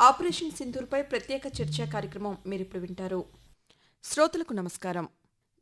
Operation సింధూర్పై ప్రత్యేక చర్చా కార్యక్రమం మీరిప్పుడు వింటారు. శ్రోతలకు నమస్కారం.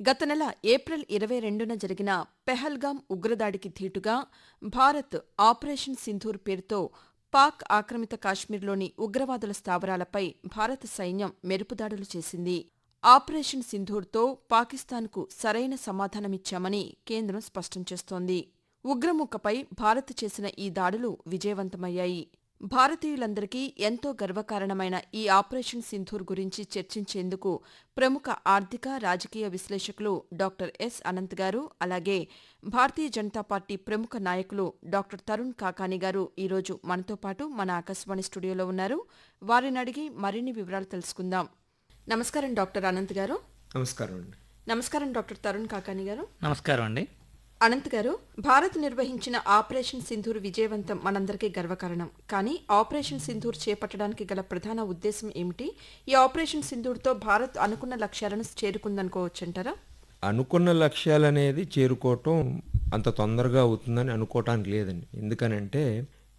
గత నెల ఏప్రిల్ ఇరవై రెండున జరిగిన పెహల్గాం ఉగ్రదాడికి ధీటుగా భారత్ ఆపరేషన్ సింధూర్ పేరుతో పాక్ ఆక్రమిత కాశ్మీర్లోని ఉగ్రవాదుల స్థావరాలపై భారత సైన్యం మెరుపుదాడులు చేసింది. ఆపరేషన్ సింధూర్తో పాకిస్తాన్కు సరైన సమాధానమిచ్చామని కేంద్రం స్పష్టం చేస్తోంది. ఉగ్రముఖపై భారత్ చేసిన ఈ దాడులు విజయవంతమయ్యాయి. భారతీయులందరికీ ఎంతో గర్వకారణమైన ఈ ఆపరేషన్ సింధూర్ గురించి చర్చించేందుకు ప్రముఖ ఆర్థిక రాజకీయ విశ్లేషకులు డాక్టర్ ఎస్ అనంత్ గారు అలాగే భారతీయ జనతా పార్టీ ప్రముఖ నాయకులు డాక్టర్ తరుణ్ కాకాని గారు ఈరోజు మనతో పాటు మన ఆకాశవాణి స్టూడియోలో ఉన్నారు. వారిని అడిగి మరిన్ని వివరాలు తెలుసుకుందాం. నమస్కారం డాక్టర్ అనంత్ గారు. నమస్కారం నమస్కారం డాక్టర్ తరుణ్ కాకాని గారు. నమస్కారం అండి. అనంత్ గారు భారత్ నిర్వహించిన ఆపరేషన్ సింధూర్ విజయవంతం మనందరికీ గర్వకారణం. కానీ ఆపరేషన్ సింధూర్ చేపట్టడానికి గల ప్రధాన ఉద్దేశం ఏమిటి? ఈ ఆపరేషన్ సింధూర్తో భారత్ అనుకున్న లక్ష్యాలను చేరుకుందనుకోవచ్చంటారా? అనుకున్న లక్ష్యాలనేది చేరుకోవటం అంత తొందరగా అవుతుందని అనుకోవటానికి లేదండి. ఎందుకనంటే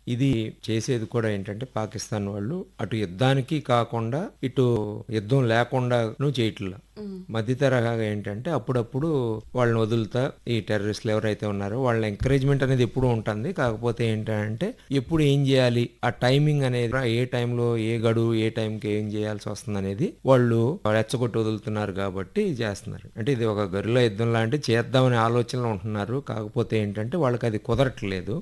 ఇది చేసేది కూడా ఏంటంటే పాకిస్తాన్ వాళ్ళు అటు యుద్ధానికి కాకుండా ఇటు యుద్ధం లేకుండాను చేయట్లా. మధ్య తరహాగా ఏంటంటే అప్పుడప్పుడు వాళ్ళని వదులుతా ఈ టెర్రరిస్టులు ఎవరైతే ఉన్నారో వాళ్ళ ఎంకరేజ్మెంట్ అనేది ఎప్పుడు ఉంటుంది. కాకపోతే ఏంటంటే ఎప్పుడు ఏం చేయాలి? ఆ టైమింగ్ అనేది ఏ టైంలో ఏ గడువు ఏ టైంకి ఏం చేయాల్సి వస్తుంది అనేది వాళ్ళు రెచ్చగొట్టి వదులుతున్నారు కాబట్టి చేస్తున్నారు. అంటే ఇది ఒక గరిలో యుద్ధం లాంటి చేద్దామనే ఆలోచనలో ఉంటున్నారు. కాకపోతే ఏంటంటే వాళ్ళకి అది కుదరట్లేదు.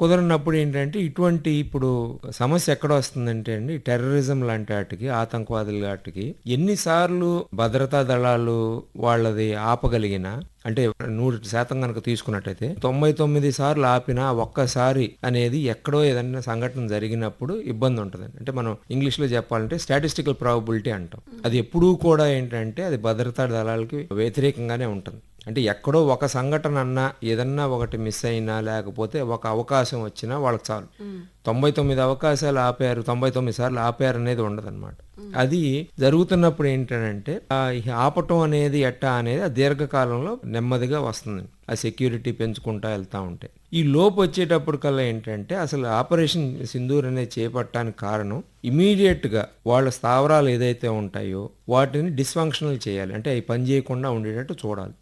కుదరనప్పుడు ఏంటంటే ఇటువంటి ఇప్పుడు సమస్య ఎక్కడ వస్తుందంటే అండి టెర్రరిజం లాంటి వాటికి ఆతంకవాదుల వాటికి ఎన్నిసార్లు భద్రతా దళాలు వాళ్ళది ఆపగలిగినా అంటే నూరు శాతం కనుక తీసుకున్నట్టయితే తొంభై తొమ్మిది సార్లు ఆపిన ఒక్కసారి అనేది ఎక్కడో ఏదైనా సంఘటన జరిగినప్పుడు ఇబ్బంది ఉంటుందండి. అంటే మనం ఇంగ్లీష్లో చెప్పాలంటే స్టాటిస్టికల్ ప్రాబబిలిటీ అంటాం. అది ఎప్పుడూ కూడా ఏంటంటే అది భద్రతా దళాలకి వ్యతిరేకంగానే ఉంటుంది. అంటే ఎక్కడో ఒక సంఘటన అన్నా ఏదన్నా ఒకటి మిస్ అయినా లేకపోతే ఒక అవకాశం వచ్చినా వాళ్ళకి చాలు. తొంభై తొమ్మిది అవకాశాలు ఆపారు తొంభై తొమ్మిది సార్లు ఆపారు అనేది ఉండదన్నమాట. అది జరుగుతున్నప్పుడు ఏంటంటే ఆ ఆపటం అనేది ఎట్టా అనేది ఆ దీర్ఘకాలంలో నెమ్మదిగా వస్తుంది. ఆ సెక్యూరిటీ పెంచుకుంటా వెళ్తూ ఉంటాయి ఈ లోపు వచ్చేటప్పటికల్లా ఏంటంటే అసలు ఆపరేషన్ సింధూర్ అనేది చేపట్టడానికి కారణం ఇమీడియట్గా వాళ్ళ స్థావరాలు ఏదైతే ఉంటాయో వాటిని డిస్ఫంక్షనల్ చేయాలి. అంటే అవి పని చేయకుండా ఉండేటట్టు చూడాలి.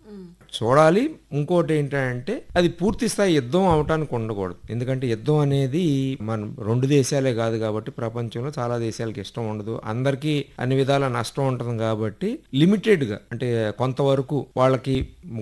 చూడాలి. ఇంకోటి ఏంటంటే అది పూర్తి స్థాయి యుద్ధం అవటానికి ఉండకూడదు. ఎందుకంటే యుద్ధం అనేది మనం రెండు దేశాలే కాదు కాబట్టి ప్రపంచంలో చాలా దేశాలకి ఇష్టం ఉండదు. అందరికీ అన్ని విధాల నష్టం ఉంటుంది కాబట్టి లిమిటెడ్గా అంటే కొంతవరకు వాళ్ళకి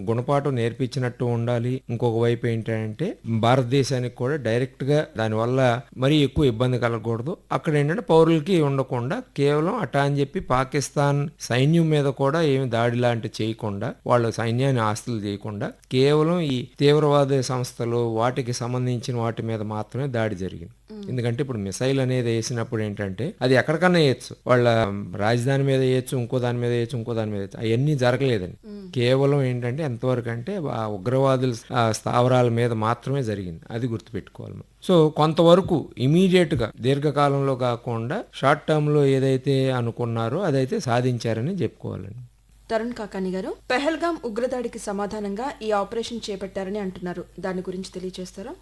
గుణపాఠం నేర్పించినట్టు ఉండాలి. ఇంకొక వైపు ఏంటంటే భారతదేశానికి కూడా డైరెక్ట్గా దానివల్ల మరీ ఎక్కువ ఇబ్బంది కలగకూడదు. అక్కడ ఏంటంటే పౌరులకి ఉండకుండా కేవలం అటా అని చెప్పి పాకిస్తాన్ సైన్యం మీద కూడా ఏమి దాడి లాంటి చేయకుండా వాళ్ళ సైన్యాన్ని ఆస్తులు చేయకుండా కేవలం ఈ తీవ్రవాద సంస్థలు వాటికి సంబంధించిన వాటి మీద మాత్రమే దాడి జరిగింది. ఎందుకంటే ఇప్పుడు మిసైల్ అనేది వేసినప్పుడు ఏంటంటే అది ఎక్కడికన్నా వేయచ్చు. వాళ్ళ రాజధాని మీద వేయచ్చు ఇంకో దాని మీద వేయచ్చు ఇంకో దాని మీద వేయచ్చు. అవన్నీ జరగలేదండి. కేవలం ఏంటంటే ఎంతవరకు అంటే ఆ ఉగ్రవాదుల స్థావరాల మీద మాత్రమే జరిగింది. అది గుర్తుపెట్టుకోవాలి. సో కొంతవరకు ఇమీడియట్గా దీర్ఘకాలంలో కాకుండా షార్ట్ టర్మ్లో ఏదైతే అనుకున్నారో అదైతే సాధించారని చెప్పుకోవాలండి. తరుణ్ కాకాని గారు పెహల్గాం ఉగ్రదాడికి సమాధానంగా ఈ ఆపరేషన్ చేపట్టారని అంటున్నారు. దాని గురించి తెలియజేస్తారా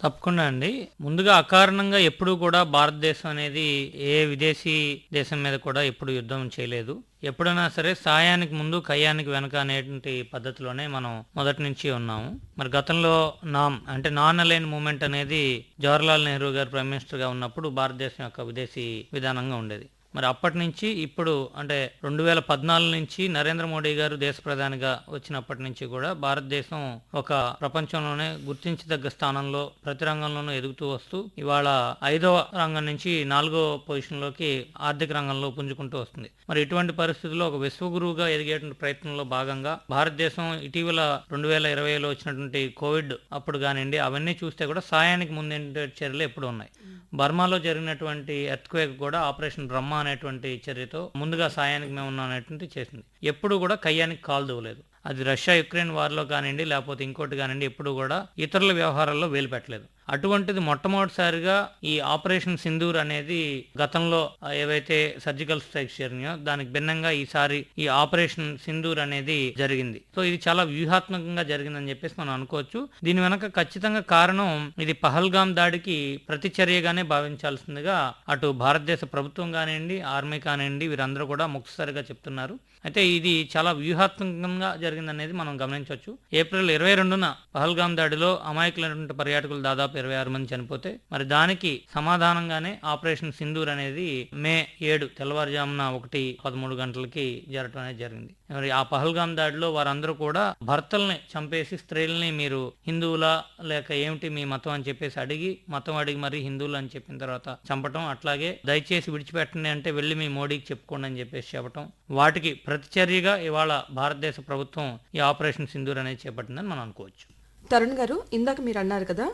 తప్పకుండా అండి. ముందుగా అకారణంగా ఎప్పుడూ కూడా భారతదేశం అనేది ఏ విదేశీ దేశం మీద కూడా ఎప్పుడు యుద్ధం చేయలేదు. ఎప్పుడైనా సరే సాయానికి ముందు కయ్యానికి వెనక అనేటువంటి పద్ధతిలోనే మనం మొదటి నుంచి ఉన్నాము. మరి గతంలో నామ్ అంటే నాన్ అలైన్ మూమెంట్ అనేది జవహర్లాల్ నెహ్రూ గారు ప్రైమ్ మినిస్టర్గా ఉన్నప్పుడు భారతదేశం యొక్క విదేశీ విధానంగా ఉండేది. మరి అప్పటి నుంచి ఇప్పుడు అంటే రెండు వేల పద్నాలుగు నుంచి నరేంద్ర మోడీ గారు దేశ ప్రధానిగా వచ్చినప్పటి నుంచి కూడా భారతదేశం ఒక ప్రపంచంలోనే గుర్తించదగ్గ స్థానంలో ప్రతి రంగంలోనూ ఎదుగుతూ వస్తూ ఇవాళ ఐదవ రంగం నుంచి నాలుగో పొజిషన్లోకి ఆర్థిక రంగంలో పుంజుకుంటూ వస్తుంది. మరి ఇటువంటి పరిస్థితుల్లో ఒక విశ్వగురువుగా ఎదిగేటువంటి ప్రయత్నంలో భాగంగా భారతదేశం ఇటీవల రెండు వేల ఇరవైలో వచ్చినటువంటి కోవిడ్ అప్పుడు కానివ్వండి అవన్నీ చూస్తే కూడా సాయానికి ముందే చర్యలు ఎప్పుడు ఉన్నాయి. బర్మాలో జరిగినటువంటి ఎర్త్క్వేక్ కూడా ఆపరేషన్ బ్రహ్మ అనేటువంటి చర్యతో ముందుగా సాయానికి మేము ఉన్నాం అనేటువంటి చేసింది. ఎప్పుడు కూడా కయ్యానికి కాలు దూవలేదు అది రష్యా యుక్రెయిన్ వార్లో కానివ్వండి లేకపోతే ఇంకోటి కానివ్వండి ఎప్పుడు కూడా ఇతరుల వ్యవహారాల్లో వేలు పెట్టలేదు. అటువంటిది మొట్టమొదటిసారిగా ఈ ఆపరేషన్ సింధూర్ అనేది గతంలో ఏవైతే సర్జికల్ స్ట్రైక్స్ జరిగినాయో దానికి భిన్నంగా ఈసారి ఈ ఆపరేషన్ సింధూర్ అనేది జరిగింది. సో ఇది చాలా వ్యూహాత్మకంగా జరిగిందని చెప్పేసి మనం అనుకోవచ్చు. దీని వెనక ఖచ్చితంగా కారణం ఇది పహల్గాం దాడికి ప్రతిచర్యగానే భావించాల్సిందిగా అటు భారతదేశ ప్రభుత్వం కానివ్వండి ఆర్మీ కానివ్వండి వీరందరూ కూడా ముక్తసరిగా చెప్తున్నారు. అయితే ఇది చాలా వ్యూహాత్మకంగా జరిగిందనేది మనం గమనించవచ్చు. ఏప్రిల్ ఇరవై రెండున పహల్గాం దాడిలో అమాయకులైనటువంటి పర్యాటకులు దాదాపు ఇరవై ఆరు మంది చనిపోతే మరి దానికి సమాధానంగానే ఆపరేషన్ సింధూర్ అనేది మే ఏడు తెల్లవారుజామున ఒకటి పదమూడు గంటలకి జరగడం అనేది జరిగింది. మరి ఆ పహల్గాం దాడిలో వారందరూ కూడా భర్తల్ని చంపేసి స్త్రీలని మీరు హిందువులా లేక ఏమిటి మీ మతం అని చెప్పేసి అడిగి మతం అడిగి మరి హిందువులు అని చెప్పిన తర్వాత చంపటం అట్లాగే దయచేసి విడిచిపెట్టండి అంటే వెళ్ళి మీ మోడీకి చెప్పుకోండి అని చెప్పేసి చెప్పటం వాటికి ప్రతిచర్యగా ఇవాళ భారతదేశ ప్రభుత్వం ఈ ఆపరేషన్ సింధూర్ అనేది చేపట్టిందని మనం అనుకోవచ్చు. తరుణ్ గారు ఇందాక మీరు అన్నారు కదా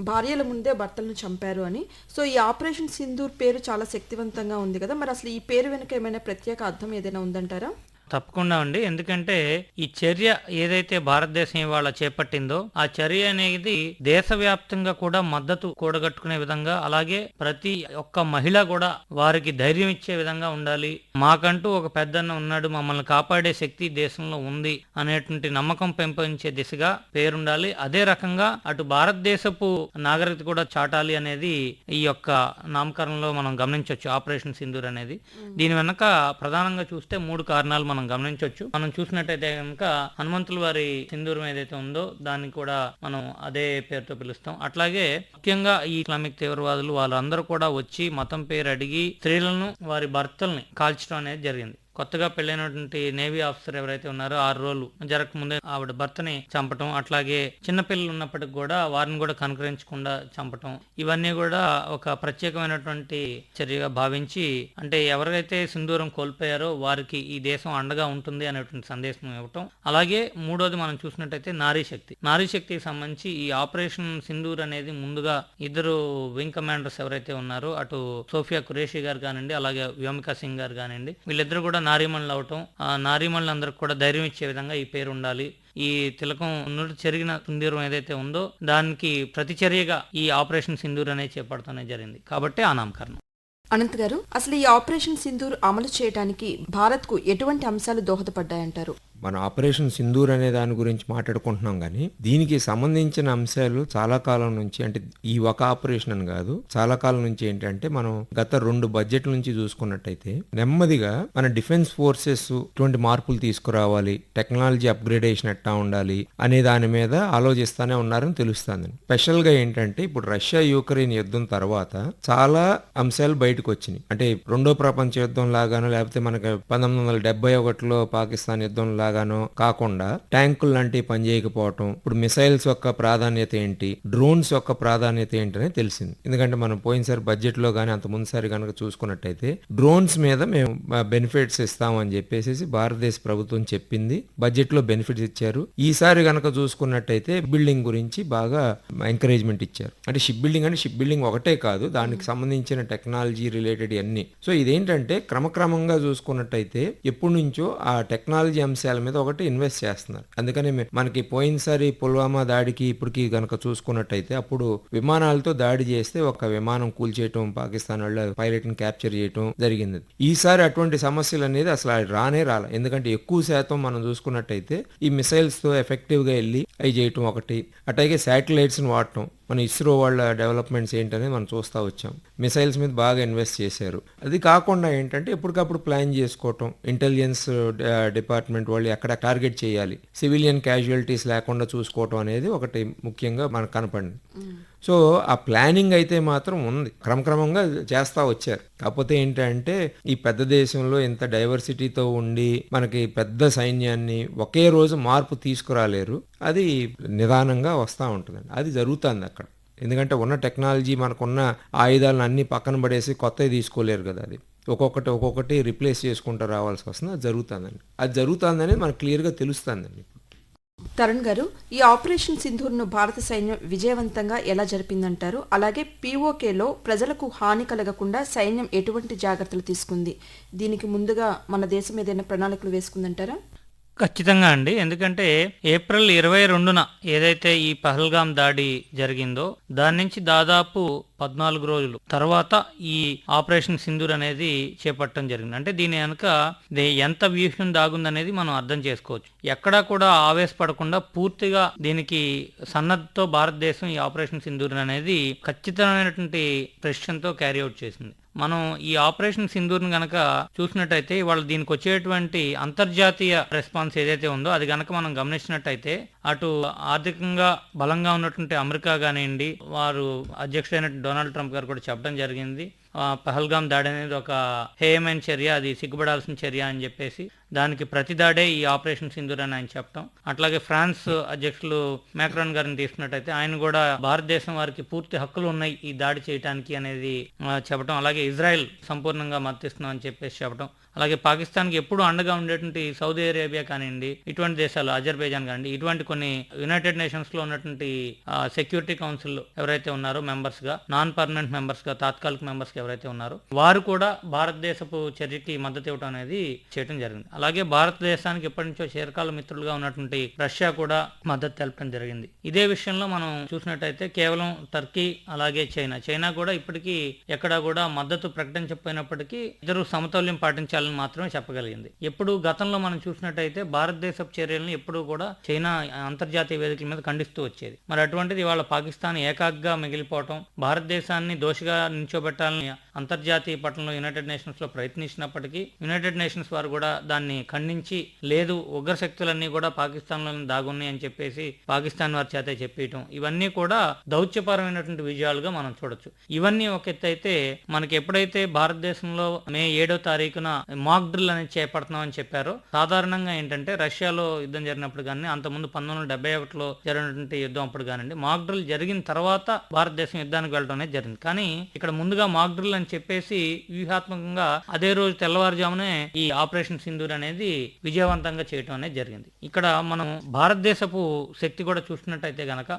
భార్యల ముందే భర్తలను చంపారు అని. సో ఈ ఆపరేషన్ సింధూర్ పేరు చాలా శక్తివంతంగా ఉంది కదా. మరి అసలు ఈ పేరు వెనుక ఏమైనా ప్రత్యేక అర్థం ఏదైనా ఉందంటారా? తప్పకుండా అండి. ఎందుకంటే ఈ చర్య ఏదైతే భారతదేశం ఇవాళ చేపట్టిందో ఆ చర్య అనేది దేశవ్యాప్తంగా కూడా మద్దతు కూడగట్టుకునే విధంగా అలాగే ప్రతి ఒక్క మహిళ కూడా వారికి ధైర్యం ఇచ్చే విధంగా ఉండాలి. మాకంటూ ఒక పెద్దన్న ఉన్నాడు మమ్మల్ని కాపాడే శక్తి దేశంలో ఉంది అనేటువంటి నమ్మకం పెంపొందించే దిశగా పేరుండాలి. అదే రకంగా అటు భారతదేశపు నాగరికత కూడా చాటాలి అనేది ఈ యొక్క నామకరణంలో మనం గమనించవచ్చు ఆపరేషన్ సింధూర్ అనేది. దీని వెనక ప్రధానంగా చూస్తే మూడు కారణాలు మనం గమనించవచ్చు మనం చూసినట్టయితే కనుక హనుమంతుల వారి సింధూరం ఏదైతే ఉందో దాన్ని కూడా మనం అదే పేరుతో పిలుస్తాం. అట్లాగే ముఖ్యంగా ఈ ఇస్లామిక్ తీవ్రవాదులు వాళ్ళందరూ కూడా వచ్చి మతం పేరు అడిగి స్త్రీలను వారి భర్తల్ని కాల్చడం అనేది జరిగింది. కొత్తగా పెళ్ళైనటువంటి నేవీ ఆఫీసర్ ఎవరైతే ఉన్నారో ఆరు రోజులు జరగకముందే ఆవిడ భర్తని చంపటం అట్లాగే చిన్నపిల్లలు ఉన్నప్పటికి కూడా వారిని కూడా కనుకరించకుండా చంపటం ఇవన్నీ కూడా ఒక ప్రత్యేకమైనటువంటి చర్యగా భావించి అంటే ఎవరైతే సింధూరం కోల్పోయారో వారికి ఈ దేశం అండగా ఉంటుంది అనేటువంటి సందేశం ఇవ్వటం. అలాగే మూడోది మనం చూసినట్టయితే నారీ శక్తి. నారీ శక్తికి సంబంధించి ఈ ఆపరేషన్ సింధూర్ అనేది ముందుగా ఇద్దరు వింగ్ కమాండర్స్ ఎవరైతే ఉన్నారో అటు సోఫియా ఖురేషి గారు కానివ్వండి అలాగే వ్యోమికా సింగ్ గారు కానివ్వండి వీళ్ళిద్దరు కూడా నారీమణులు అవటం ఆ నారీమణులందరికీ కూడా ధైర్యం ఇచ్చే విధంగా ఈ పేరు ఉండాలి. ఈ తిలకం నుండి చెరిగిన ఏదైతే ఉందో దానికి ప్రతిచర్యగా ఈ ఆపరేషన్ సింధూర్ అనేది చేపడుతూనే జరిగింది. కాబట్టి ఆ నామకరణం. అనంత్ గారు అసలు ఈ ఆపరేషన్ సింధూర్ అమలు చేయడానికి భారత్కు ఎటువంటి అంశాలు దోహదపడ్డాయంటారు? మన ఆపరేషన్ సింధూర్ అనే దాని గురించి మాట్లాడుకుంటున్నాం కానీ దీనికి సంబంధించిన అంశాలు చాలా కాలం నుంచి అంటే ఈ ఒక ఆపరేషన్ అని కాదు చాలా కాలం నుంచి ఏంటంటే మనం గత రెండు బడ్జెట్ల నుంచి చూసుకున్నట్టయితే నెమ్మదిగా మన డిఫెన్స్ ఫోర్సెస్ ఇటువంటి మార్పులు తీసుకురావాలి టెక్నాలజీ అప్గ్రేడేషన్ ఎట్టా ఉండాలి అనే దాని మీద ఆలోచిస్తానే ఉన్నారని తెలుస్తుంది. స్పెషల్గా ఏంటంటే ఇప్పుడు రష్యా యూక్రెయిన్ యుద్ధం తర్వాత చాలా అంశాలు బయటకు వచ్చినాయి. అంటే రెండో ప్రపంచ యుద్ధం లాగాను లేకపోతే మనకి పంతొమ్మిది వందల డెబ్బై ఒకటిలో పాకిస్తాన్ యుద్ధం లాగా లాగానో కాకుండా ట్యాంకులు లాంటివి పనిచేయకపోవటం ఇప్పుడు మిసైల్స్ యొక్క ప్రాధాన్యత ఏంటి డ్రోన్స్ యొక్క ప్రాధాన్యత ఏంటి అనేది తెలిసింది. ఎందుకంటే మనం పోయినసారి బడ్జెట్లో కానీ అంత ముందుసారి కనుక చూసుకున్నట్టయితే డ్రోన్స్ మీద మేము బెనిఫిట్స్ ఇస్తామని చెప్పేసి భారతదేశ ప్రభుత్వం చెప్పింది బడ్జెట్లో బెనిఫిట్స్ ఇచ్చారు. ఈసారి కనుక చూసుకున్నట్టయితే బిల్డింగ్ గురించి బాగా ఎంకరేజ్మెంట్ ఇచ్చారు. అంటే షిప్ బిల్డింగ్ అంటే షిప్ బిల్డింగ్ ఒకటే కాదు దానికి సంబంధించిన టెక్నాలజీ రిలేటెడ్ అన్ని సో ఇదేంటంటే క్రమక్రమంగా చూసుకున్నట్టయితే ఎప్పటి నుంచో ఆ టెక్నాలజీ అంశాల మీద ఒకటి ఇన్వెస్ట్ చేస్తున్నారు. అందుకని మనకి పోయినసారి పుల్వామా దాడికి ఇప్పటికి గనక చూసుకున్నట్టయితే అప్పుడు విమానాలతో దాడి చేస్తే ఒక విమానం కూల్చేయటం పాకిస్తాన్ వాళ్ళ పైలట్ని క్యాప్చర్ చేయటం జరిగింది. ఈసారి అటువంటి సమస్యలు అనేది అసలు రానే రాలే. ఎందుకంటే ఎక్కువ శాతం మనం చూసుకున్నట్టయితే ఈ మిసైల్స్తో ఎఫెక్టివ్గా వెళ్ళి అవి చేయటం ఒకటి అట్లాగే శాటిలైట్స్ని వాడటం మన ఇస్రో వాళ్ళ డెవలప్మెంట్స్ ఏంటనేది మనం చూస్తూ వచ్చాం. మిసైల్స్ మీద బాగా ఇన్వెస్ట్ చేశారు. అది కాకుండా ఏంటంటే ఎప్పటికప్పుడు ప్లాన్ చేసుకోవటం. ఇంటెలిజెన్స్ డిపార్ట్మెంట్ వాళ్ళు ఎక్కడ టార్గెట్ చేయాలి. సివిలియన్ క్యాజువాలిటీస్ లేకుండా చూసుకోవటం అనేది ఒకటి ముఖ్యంగా మనకు కనపడింది. సో ఆ ప్లానింగ్ అయితే మాత్రం ఉంది. క్రమక్రమంగా చేస్తా వచ్చారు. కాకపోతే ఏంటంటే ఈ పెద్ద దేశంలో ఇంత డైవర్సిటీతో ఉండి మనకి పెద్ద సైన్యాన్ని ఒకే రోజు మార్పు తీసుకురాలేరు. అది నిదానంగా వస్తూ ఉంటుందండి. అది జరుగుతుంది అక్కడ. ఎందుకంటే ఉన్న టెక్నాలజీ మనకున్న ఆయుధాలను అన్ని పక్కన పడేసి కొత్తవి తీసుకోలేరు కదా అది. ఒక్కొక్కటి ఒక్కొక్కటి రిప్లేస్ చేసుకుంటూ రావాల్సి వస్తుంది. అది జరుగుతుందండి. అది జరుగుతుందనేది మనకు క్లియర్గా తెలుస్తుందండి తరుణ్ గారు ఈ ఆపరేషన్ సింధూర్ను భారత సైన్యం విజయవంతంగా ఎలా జరిపిందంటారు? అలాగే పీఓకేలో ప్రజలకు హాని కలగకుండా సైన్యం ఎటువంటి జాగ్రత్తలు తీసుకుంది? దీనికి ముందుగా మన దేశం ఏదైనా ప్రణాళికలు వేసుకుందంటారా? ఖచ్చితంగా అండి. ఎందుకంటే ఏప్రిల్ ఇరవై రెండున ఏదైతే ఈ పహల్గాం దాడి జరిగిందో దాని నుంచి దాదాపు పద్నాలుగు రోజులు తర్వాత ఈ ఆపరేషన్ సింధూర్ అనేది చేపట్టడం జరిగింది. అంటే దీని వెనుక ఎంత వ్యూహం దాగుందనేది మనం అర్థం చేసుకోవచ్చు. ఎక్కడా కూడా ఆవేశపడకుండా పూర్తిగా దీనికి సన్నద్ధతో భారతదేశం ఈ ఆపరేషన్ సింధూర్ అనేది ఖచ్చితమైనటువంటి ప్రెషన్తో క్యారీ అవుట్ చేసింది. మనం ఈ ఆపరేషన్ సింధూర్ని గనక చూసినట్టయితే వాళ్ళు దీనికి వచ్చేటువంటి అంతర్జాతీయ రెస్పాన్స్ ఏదైతే ఉందో అది గనక మనం గమనించినట్టయితే అటు ఆర్థికంగా బలంగా ఉన్నటువంటి అమెరికా కానివ్వండి వారు అధ్యక్షుడైన డొనాల్డ్ ట్రంప్ గారు కూడా చెప్పడం జరిగింది. పహల్గాం దాడి అనేది ఒక హేయమైన చర్య అది సిగ్గుపడాల్సిన చర్య అని చెప్పేసి దానికి ప్రతి దాడే ఈ ఆపరేషన్ సింధూర్ అని ఆయన చెప్పడం అట్లాగే ఫ్రాన్స్ అధ్యక్షులు మ్యాక్రాన్ గారిని తీసుకున్నట్టయితే ఆయన కూడా భారతదేశం వారికి పూర్తి హక్కులు ఉన్నాయి ఈ దాడి చేయడానికి అనేది చెప్పడం అలాగే ఇజ్రాయెల్ సంపూర్ణంగా మద్దతిస్తున్నాం అని చెప్పేసి చెప్పడం అలాగే పాకిస్తాన్కి ఎప్పుడు అండగా ఉండేటువంటి సౌదీ అరేబియా కానివ్వండి ఇటువంటి దేశాలు అజర్బైజాన్ కానివ్వండి ఇటువంటి కొన్ని యునైటెడ్ నేషన్స్లో ఉన్నటువంటి సెక్యూరిటీ కౌన్సిల్ ఎవరైతే ఉన్నారో మెంబర్స్గా నాన్ పర్మనెంట్ మెంబర్స్గా తాత్కాలిక మెంబర్స్గా ఎవరైతే ఉన్నారో వారు కూడా భారతదేశపు చర్యకి మద్దతు ఇవ్వడం అనేది చేయడం జరిగింది. అలాగే భారతదేశానికి ఎప్పటి నుంచో చిరకాల మిత్రులుగా ఉన్నటువంటి రష్యా కూడా మద్దతు తెలపడం జరిగింది. ఇదే విషయంలో మనం చూసినట్టయితే కేవలం టర్కీ అలాగే చైనా. చైనా కూడా ఇప్పటికీ ఎక్కడా కూడా మద్దతు ప్రకటించకపోయినప్పటికీ ఇద్దరు సమతౌల్యం పాటించాలని మాత్రమే చెప్పగలిగింది. ఎప్పుడు గతంలో మనం చూసినట్టయితే భారతదేశపు చర్యలను ఎప్పుడూ కూడా చైనా అంతర్జాతీయ వేదికల మీద ఖండిస్తూ వచ్చేది. మరి అటువంటిది ఇవాళ పాకిస్తాన్ ఏకాగ్గా మిగిలిపోవటం భారతదేశాన్ని దోషిగా నిల్చోబెట్టాలని అంతర్జాతీయ పట్టణంలో యునైటెడ్ నేషన్స్లో ప్రయత్నించినప్పటికీ యునైటెడ్ నేషన్స్ వారు కూడా దాన్ని ఖండించి లేదు ఉగ్ర శక్తులన్నీ కూడా పాకిస్తాన్లో దాగున్నాయి అని చెప్పేసి పాకిస్తాన్ వారి చేతే చెప్పేయటం. ఇవన్నీ కూడా దౌత్యపరమైనటువంటి విజయాలుగా మనం చూడొచ్చు. ఇవన్నీ ఒక ఎత్తు అయితే మనకి ఎప్పుడైతే భారతదేశంలో మే ఏడో తారీఖున మాక్ డ్రిల్ అనేది చేపడుతున్నాం అని సాధారణంగా ఏంటంటే రష్యాలో యుద్ధం జరిగినప్పుడు కానీ అంతకుముందు పంతొమ్మిది వందల డెబ్బై ఒకటిలో జరిగినటువంటి యుద్ధం అప్పుడు కానివ్వండి మాక్ డ్రిల్ జరిగిన తర్వాత భారతదేశం యుద్ధానికి వెళ్ళడం అనేది జరిగింది. కానీ ఇక్కడ ముందుగా మాక్ డ్రిల్ అని చెప్పేసి వ్యూహాత్మకంగా అదే రోజు తెల్లవారుజామునే ఈ ఆపరేషన్ సింధూర్ అనేది విజయవంతంగా చేయడం అనేది జరిగింది. ఇక్కడ మనం భారతదేశపు శక్తి కూడా చూసినట్టయితే గనక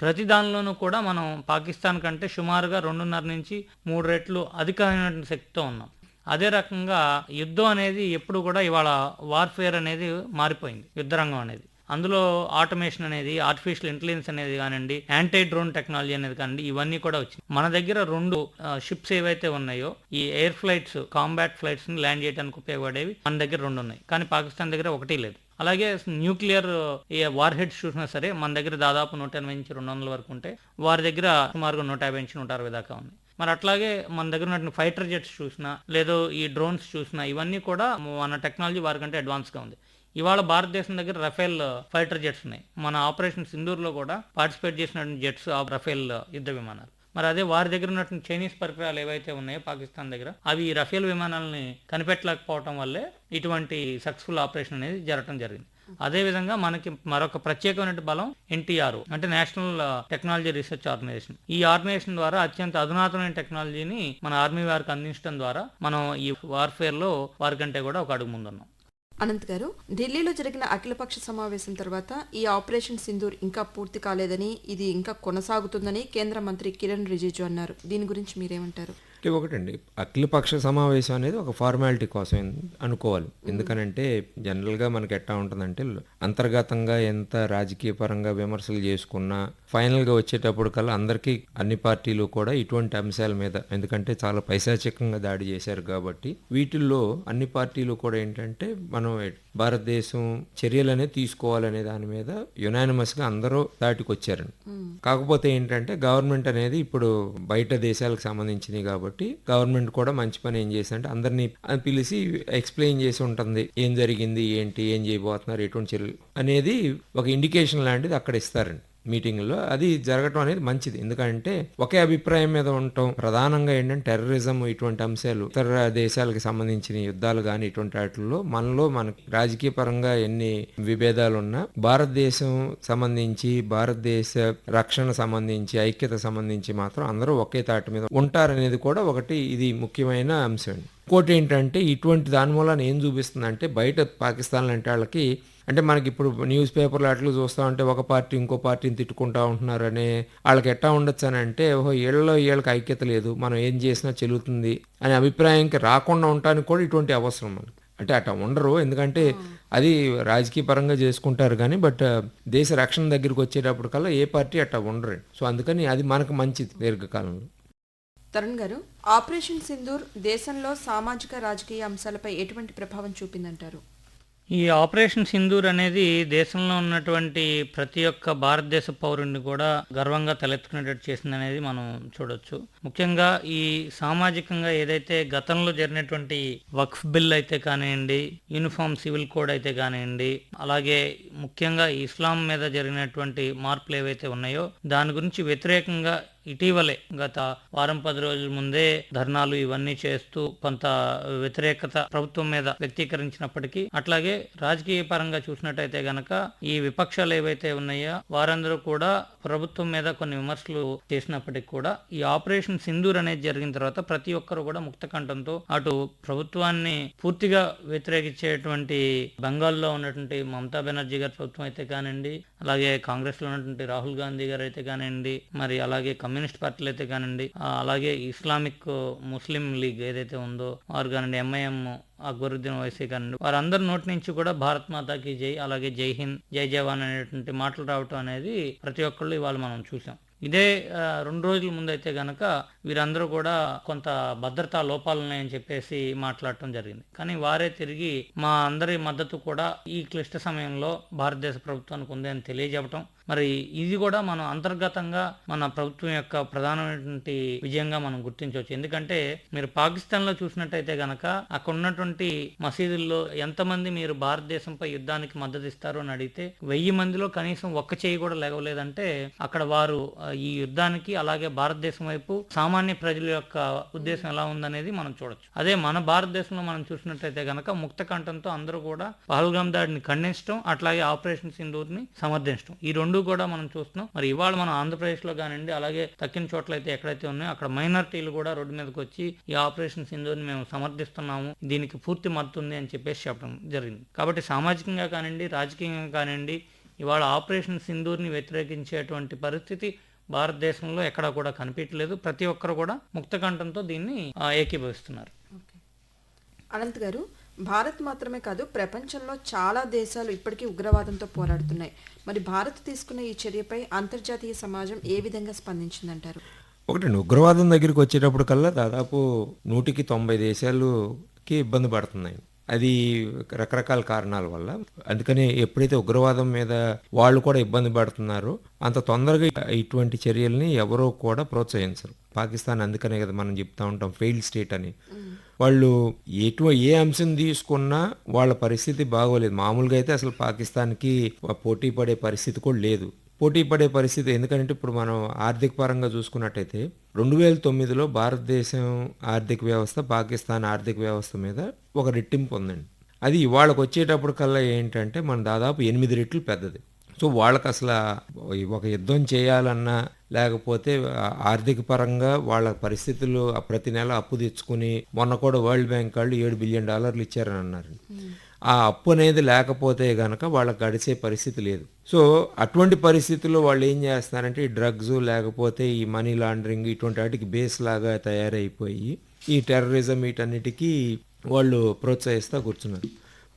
ప్రతి దానిలోనూ కూడా మనం పాకిస్తాన్ కంటే సుమారుగా రెండున్నర నుంచి మూడు రెట్లు అధికమైనటువంటి శక్తితో ఉన్నాం. అదే రకంగా యుద్ధం అనేది ఎప్పుడు కూడా ఇవాళ వార్ఫేర్ అనేది మారిపోయింది యుద్ధరంగం అనేది. అందులో ఆటోమేషన్ అనేది ఆర్టిఫిషియల్ ఇంటెలిజెన్స్ అనేది కానివ్వండి యాంటీ డ్రోన్ టెక్నాలజీ అనేది కానివ్వండి ఇవన్నీ కూడా వచ్చింది మన దగ్గర రెండు షిప్స్ ఏవైతే ఉన్నాయో ఈ ఎయిర్ ఫ్లైట్స్ కాంబాట్ ఫ్లైట్స్ని ల్యాండ్ చేయడానికి ఉపయోగపడేవి మన దగ్గర రెండు ఉన్నాయి. కానీ పాకిస్తాన్ దగ్గర ఒకటి లేదు. అలాగే న్యూక్లియర్ వార్ హెడ్స్ చూసినా సరే మన దగ్గర దాదాపు నూట ఎనభై నుంచి రెండు వందల వరకు ఉంటే వారి దగ్గర సుమారుగా నూట యాభై నుంచి నూట అరవై దాకా ఉంది మరి అట్లాగే మన దగ్గర ఉన్నటువంటి ఫైటర్ జెట్స్ చూసినా లేదో ఈ డ్రోన్స్ చూసినా ఇవన్నీ కూడా మన టెక్నాలజీ వారికంటే అడ్వాన్స్గా ఉంది. ఇవాళ భారతదేశం దగ్గర రఫేల్ ఫైటర్ జెట్స్ ఉన్నాయి. మన ఆపరేషన్ సింధూర్లో కూడా పార్టిసిపేట్ చేసినటువంటి జెట్స్ ఆ రఫేల్ యుద్ధ విమానాలు. మరి అదే వారి దగ్గర ఉన్నటువంటి చైనీస్ పరికరాలు ఏవైతే ఉన్నాయో పాకిస్తాన్ దగ్గర అవి రఫేల్ విమానాలని కనిపెట్టలేకపోవటం వల్లే ఇటువంటి సక్సెస్ఫుల్ ఆపరేషన్ అనేది జరగడం జరిగింది. అదే విధంగా మనకి మరొక ప్రత్యేకమైన బలం ఎన్టీఆర్ అంటే నేషనల్ టెక్నాలజీ రీసెర్చ్ ఆర్గనైజేషన్. ఈ ఆర్గనైజేషన్ ద్వారా అత్యంత అధునాతనమైన టెక్నాలజీని మన ఆర్మీ వారికి అందించడం ద్వారా మనం ఈ వార్ఫేర్లో వారికంటే కూడా ఒక అడుగు ముందున్నాం. అనంత్ గారు ఢిల్లీలో జరిగిన అఖిలపక్ష సమావేశం తర్వాత ఈ ఆపరేషన్ సింధూర్ ఇంకా పూర్తి కాలేదని ఇది ఇంకా కొనసాగుతుందని కేంద్ర మంత్రి కిరణ్ రిజిజు అన్నారు. దీని గురించి మీరేమంటారు? అంటే ఒకటండి. అఖిలపక్ష సమావేశం అనేది ఒక ఫార్మాలిటీ కోసం అనుకోవాలి. ఎందుకనంటే జనరల్గా మనకి ఎట్టా ఉంటుందంటే అంతర్గతంగా ఎంత రాజకీయ పరంగా విమర్శలు చేసుకున్నా ఫైనల్గా వచ్చేటప్పుడు కల్లా అందరికీ అన్ని పార్టీలు కూడా ఇటువంటి అంశాల మీద ఎందుకంటే చాలా పైశాచికంగా దాడి చేశారు కాబట్టి వీటిల్లో అన్ని పార్టీలు కూడా ఏంటంటే మనం భారతదేశం చర్యలు అనేది తీసుకోవాలనే దాని మీద యునానిమస్గా అందరూ దాటికి వచ్చారండి కాకపోతే ఏంటంటే గవర్నమెంట్ అనేది ఇప్పుడు బయట దేశాలకు సంబంధించినవి కాబట్టి గవర్నమెంట్ కూడా మంచి పని ఏం చేసిందంటే అందరినీ పిలిచి ఎక్స్ప్లెయిన్ చేసి ఉంటుంది ఏం జరిగింది ఏంటి ఏం చేయబోతున్నారు ఎటువంటి చర్యలు అనేది ఒక ఇండికేషన్ లాంటిది అక్కడ ఇస్తారండి. మీటింగ్లో అది జరగటం అనేది మంచిది. ఎందుకంటే ఒకే అభిప్రాయం మీద ఉండటం ప్రధానంగా ఏంటంటే టెర్రరిజం ఇటువంటి అంశాలు ఇతర దేశాలకు సంబంధించిన యుద్ధాలు కానీ ఇటువంటి వాటిల్లో మనలో మన రాజకీయ పరంగా ఎన్ని విభేదాలు ఉన్నా భారతదేశం సంబంధించి భారతదేశ రక్షణ సంబంధించి ఐక్యత సంబంధించి మాత్రం అందరూ ఒకే తాటి మీద ఉంటారనేది కూడా ఒకటి ఇది ముఖ్యమైన అంశం ఇంకోటి ఏంటంటే ఇటువంటి దాని మూలాన్ని ఏం చూపిస్తుందంటే బయట పాకిస్తాన్ లాంటి వాళ్ళకి అంటే మనకి ఇప్పుడు న్యూస్ పేపర్లు అట్లు చూస్తూ ఉంటే ఒక పార్టీ ఇంకో పార్టీని తిట్టుకుంటా ఉంటున్నారని వాళ్ళకి ఎట్టా ఉండొచ్చు అని అంటే ఓహో ఏళ్ళలో ఏళ్ళకి ఐక్యత లేదు మనం ఏం చేసినా చెల్లుతుంది అనే అభిప్రాయంకి రాకుండా ఉండటానికి కూడా ఇటువంటి అవసరం మనకి. అంటే అట్లా ఉండరు ఎందుకంటే అది రాజకీయ పరంగా చేసుకుంటారు కానీ బట్ దేశ రక్షణ దగ్గరికి వచ్చేటప్పటికల్లా ఏ పార్టీ అట్లా ఉండరు. సో అందుకని అది మనకు మంచిది దీర్ఘకాలంలో. తరుణ్ గారు ఆపరేషన్ సింధూర్ దేశంలో సామాజిక రాజకీయ అంశాలపై ఎటువంటి ప్రభావం చూపిందంటారు? ఈ ఆపరేషన్ సింధూర్ అనేది దేశంలో ఉన్నటువంటి ప్రతి ఒక్క భారతదేశ పౌరుడిని కూడా గర్వంగా తలెత్తుకునేటట్టు చేసింది అనేది మనం చూడొచ్చు. ముఖ్యంగా ఈ సామాజికంగా ఏదైతే గతంలో జరిగినటువంటి వక్ఫ్ బిల్ అయితే కానివ్వండి యూనిఫామ్ సివిల్ కోడ్ అయితే కానివ్వండి అలాగే ముఖ్యంగా ఇస్లాం మీద జరిగినటువంటి మార్పులు ఏవైతే ఉన్నాయో దాని గురించి వ్యతిరేకంగా ఇటీవలే గత వారం పది రోజుల ముందే ధర్నాలు ఇవన్నీ చేస్తూ కొంత వ్యతిరేకత ప్రభుత్వం మీద వ్యక్తీకరించినప్పటికీ అట్లాగే రాజకీయ పరంగా చూసినట్టయితే గనక ఈ విపక్షాలు ఏవైతే ఉన్నాయో వారందరూ కూడా ప్రభుత్వం మీద కొన్ని విమర్శలు చేసినప్పటికీ కూడా ఈ ఆపరేషన్ సింధూర్ అనేది జరిగిన తర్వాత ప్రతి ఒక్కరు కూడా ముక్తకంఠంతో అటు ప్రభుత్వాన్ని పూర్తిగా వ్యతిరేకించేటువంటి బెంగాల్లో ఉన్నటువంటి మమతా బెనర్జీ గారి ప్రభుత్వం అయితే కానివ్వండి అలాగే కాంగ్రెస్లో ఉన్నటువంటి రాహుల్ గాంధీ గారు అయితే కానివ్వండి మరి అలాగే కమ్యూనిస్ట్ పార్టీలు అయితే కానివ్వండి అలాగే ఇస్లామిక్ ముస్లిం లీగ్ ఏదైతే ఉందో వారు కానివ్వండి ఎంఐఎం అక్బరుద్దీన్ వైసీ కానివ్వండి వారందరి నోటి నుంచి కూడా భారత్ మాతాకి జై అలాగే జై హింద్ జై జవాన్ అనేటువంటి మాటలు రావటం అనేది ప్రతి ఒక్కళ్ళు ఇవాళ మనం చూసాం. ఇదే రెండు రోజుల ముందైతే గనక వీరందరూ కూడా కొంత భద్రతా లోపాలు ఉన్నాయని చెప్పేసి మాట్లాడటం జరిగింది. కానీ వారే తిరిగి మా అందరి మద్దతు కూడా ఈ క్లిష్ట సమయంలో భారతదేశ ప్రభుత్వానికి ఉంది అని తెలియజెప్పటం మరి ఇది కూడా మనం అంతర్గతంగా మన ప్రభుత్వం యొక్క ప్రధానమైనటువంటి విజయంగా మనం గుర్తించవచ్చు. ఎందుకంటే మీరు పాకిస్తాన్లో చూసినట్టయితే గనక అక్కడ ఉన్నటువంటి మసీదుల్లో ఎంతమంది మీరు భారతదేశంపై యుద్ధానికి మద్దతు ఇస్తారు అని అడిగితే వెయ్యి మందిలో కనీసం ఒక్క చేయి కూడా లేవలేదంటే అక్కడ వారు ఈ యుద్ధానికి అలాగే భారతదేశం వైపు సామాన్య ప్రజల యొక్క ఉద్దేశం ఎలా ఉందనేది మనం చూడొచ్చు. అదే మన భారతదేశంలో మనం చూసినట్టయితే గనక ముక్త కంఠంతో అందరూ కూడా పహల్గామ్ దాడిని ఖండించడం అట్లాగే ఆపరేషన్ సింధూర్ని సమర్థించడం ఈ రెండు కూడా మనం చూస్తున్నాం. మరి ఇవాళ మనం ఆంధ్రప్రదేశ్లో కానివ్వండి అలాగే తక్కిన చోట్ల అయితే ఎక్కడైతే ఉన్నాయో అక్కడ మైనారిటీలు కూడా రోడ్డు మీదకి వచ్చి ఈ ఆపరేషన్ సింధుని మేము సమర్థిస్తున్నాము. దీనికి పూర్తి మద్దతుంది అని చెప్పేసి చెప్పడం జరిగింది. కాబట్టి సామాజికంగా కానివ్వండి రాజకీయంగా కానివ్వండి ఇవాళ ఆపరేషన్ సింధూర్ని వ్యతిరేకించేటువంటి పరిస్థితి భారతదేశంలో ఎక్కడా కూడా కనిపించలేదు. ప్రతి ఒక్కరు కూడా ముక్తకంఠంతో దీన్ని ఏకీభవిస్తున్నారు. అనంత్ గారు భారత్ మాత్రమే కాదు ప్రపంచంలో చాలా దేశాలు ఇప్పటికీ ఉగ్రవాదంతో పోరాడుతున్నాయి. మరి భారత్ తీసుకున్న ఈ చర్యపై అంతర్జాతీయ సమాజం ఏ విధంగా స్పందించిందంటారు? ఒకటి ఉగ్రవాదం దగ్గరికి వచ్చేటప్పటికల్లా దాదాపు నూటికి తొంభై దేశాలుకి ఇబ్బంది పడుతున్నాయి. అది రకరకాల కారణాల వల్ల. అందుకని ఎప్పుడైతే ఉగ్రవాదం మీద వాళ్ళు కూడా ఇబ్బంది పడుతున్నారో అంత తొందరగా ఇటువంటి చర్యల్ని ఎవరో కూడా ప్రోత్సహించరు. పాకిస్తాన్ అందుకనే కదా మనం చెప్తా ఉంటాం ఫెయిల్డ్ స్టేట్ అని. వాళ్ళు ఎటు ఏ అంశం తీసుకున్నా వాళ్ళ పరిస్థితి బాగోలేదు. మామూలుగా అయితే అసలు పాకిస్తాన్కి పోటీ పడే పరిస్థితి కూడా లేదు. పోటీ పడే పరిస్థితి ఎందుకంటే ఇప్పుడు మనం ఆర్థిక పరంగా చూసుకున్నట్టయితే రెండు వేల తొమ్మిదిలో భారతదేశం ఆర్థిక వ్యవస్థ పాకిస్తాన్ ఆర్థిక వ్యవస్థ మీద ఒక రెట్టింపు ఉందండి. అది ఇవాళకు వచ్చేటప్పటికల్లా ఏంటంటే మన దాదాపు ఎనిమిది రెట్లు పెద్దది. సో వాళ్ళకి అసలు ఒక యుద్ధం చేయాలన్నా లేకపోతే ఆర్థిక పరంగా వాళ్ళ పరిస్థితులు ప్రతి నెల అప్పు తెచ్చుకుని మొన్న కూడా వరల్డ్ బ్యాంక్ వాళ్ళు ఏడు బిలియన్ డాలర్లు ఇచ్చారని అన్నారు. ఆ అప్పు అనేది లేకపోతే గనక వాళ్ళకి గడిచే పరిస్థితి లేదు. సో అటువంటి పరిస్థితుల్లో వాళ్ళు ఏం చేస్తున్నారంటే ఈ డ్రగ్స్ లేకపోతే ఈ మనీ లాండరింగ్ ఇటువంటి వాటికి బేస్ లాగా తయారైపోయి ఈ టెర్రరిజం వీటన్నిటికీ వాళ్ళు ప్రోత్సహిస్తూ కూర్చున్నారు.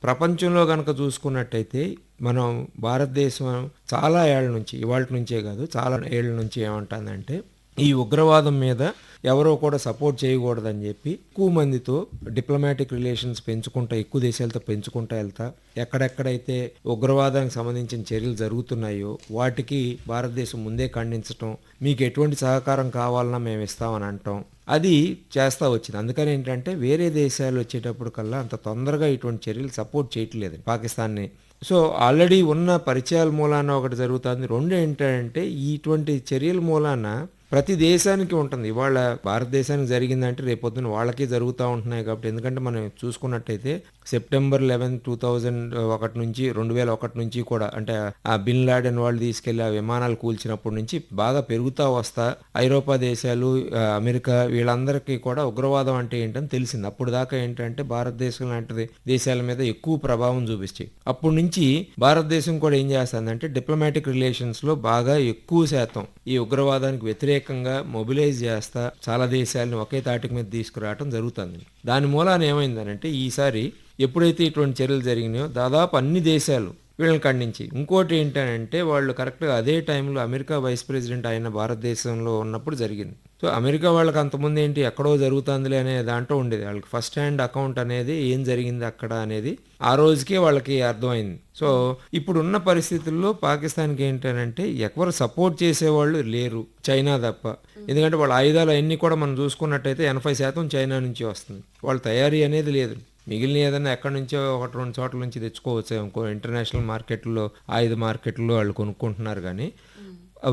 ప్రపంచంలో కనుక చూసుకున్నట్టయితే మనం భారతదేశం చాలా ఏళ్ళ నుంచి ఇవాళ నుంచే కాదు చాలా ఏళ్ళ నుంచి ఏమంటుందంటే ఈ ఉగ్రవాదం మీద ఎవరో కూడా సపోర్ట్ చేయకూడదని చెప్పి ఎక్కువ మందితో డిప్లొమాటిక్ రిలేషన్స్ పెంచుకుంటా ఎక్కువ దేశాలతో పెంచుకుంటా వెళ్తా ఎక్కడెక్కడైతే ఉగ్రవాదానికి సంబంధించిన చర్యలు జరుగుతున్నాయో వాటికి భారతదేశం ముందే ఖండించటం మీకు ఎటువంటి సహకారం కావాలన్నా మేము ఇస్తామని అంటాం. అది చేస్తా వచ్చింది. అందుకని ఏంటంటే వేరే దేశాలు వచ్చేటప్పుడు కల్లా అంత తొందరగా ఇటువంటి చర్యలు సపోర్ట్ చేయట్లేదు పాకిస్తాన్ని. సో ఆల్రెడీ ఉన్న పరిచయాల మూలాన ఒకటి జరుగుతుంది. రెండు ఏంటంటే ఇటువంటి చర్యల మూలాన ప్రతి దేశానికి ఉంటుంది. ఇవాళ భారతదేశానికి జరిగిందంటే రేపొద్దున వాళ్ళకే జరుగుతూ ఉంటున్నాయి కాబట్టి ఎందుకంటే మనం చూసుకున్నట్టయితే సెప్టెంబర్ లెవెన్ టూ థౌజండ్ ఒకటి నుంచి రెండు వేల ఒకటి నుంచి కూడా అంటే ఆ బిన్ లాడెన్ వాళ్ళు తీసుకెళ్ళి ఆ విమానాలు కూల్చినప్పటి నుంచి బాగా పెరుగుతా వస్తా ఐరోపా దేశాలు అమెరికా వీళ్ళందరికీ కూడా ఉగ్రవాదం అంటే ఏంటని తెలిసింది. అప్పుడు దాకా ఏంటంటే భారతదేశం లాంటిది దేశాల మీద ఎక్కువ ప్రభావం చూపించాయి అప్పటి నుంచి భారతదేశం కూడా ఏం చేస్తుందంటే డిప్లొమాటిక్ రిలేషన్స్లో బాగా ఎక్కువ శాతం ఈ ఉగ్రవాదానికి వ్యతిరేకంగా మొబిలైజ్ చేస్తా చాలా దేశాలను ఒకే తాటికి మీద తీసుకురావడం జరుగుతుంది. దాని మూలాన ఏమైందనంటే ఈసారి ఎప్పుడైతే ఇటువంటి చర్యలు జరిగినాయో దాదాపు అన్ని దేశాలు వీళ్ళని ఖండించి ఇంకోటి ఏంటంటే వాళ్ళు కరెక్ట్గా అదే టైంలో అమెరికా వైస్ ప్రెసిడెంట్ అయిన భారతదేశంలో ఉన్నప్పుడు జరిగింది. సో అమెరికా వాళ్ళకి అంతకుముందు ఏంటి ఎక్కడో జరుగుతుందిలే అనే దాంట్లో ఉండేది. వాళ్ళకి ఫస్ట్ హ్యాండ్ అకౌంట్ అనేది ఏం జరిగింది అక్కడ అనేది ఆ రోజుకే వాళ్ళకి అర్థమైంది. సో ఇప్పుడున్న పరిస్థితుల్లో పాకిస్తాన్కి ఏంటంటే ఎవరు సపోర్ట్ చేసేవాళ్ళు లేరు చైనా తప్ప. ఎందుకంటే వాళ్ళ ఆయుధాలు అన్నీ కూడా మనం చూసుకున్నట్టయితే ఎనభై శాతం చైనా నుంచి వస్తుంది. వాళ్ళ తయారీ అనేది లేదు. మిగిలిన ఏదైనా ఎక్కడి నుంచో ఒకటి రెండు చోట్ల నుంచి తెచ్చుకోవచ్చు ఇంకో ఇంటర్నేషనల్ మార్కెట్లో ఆయుధ మార్కెట్లో వాళ్ళు కొనుక్కుంటున్నారు కానీ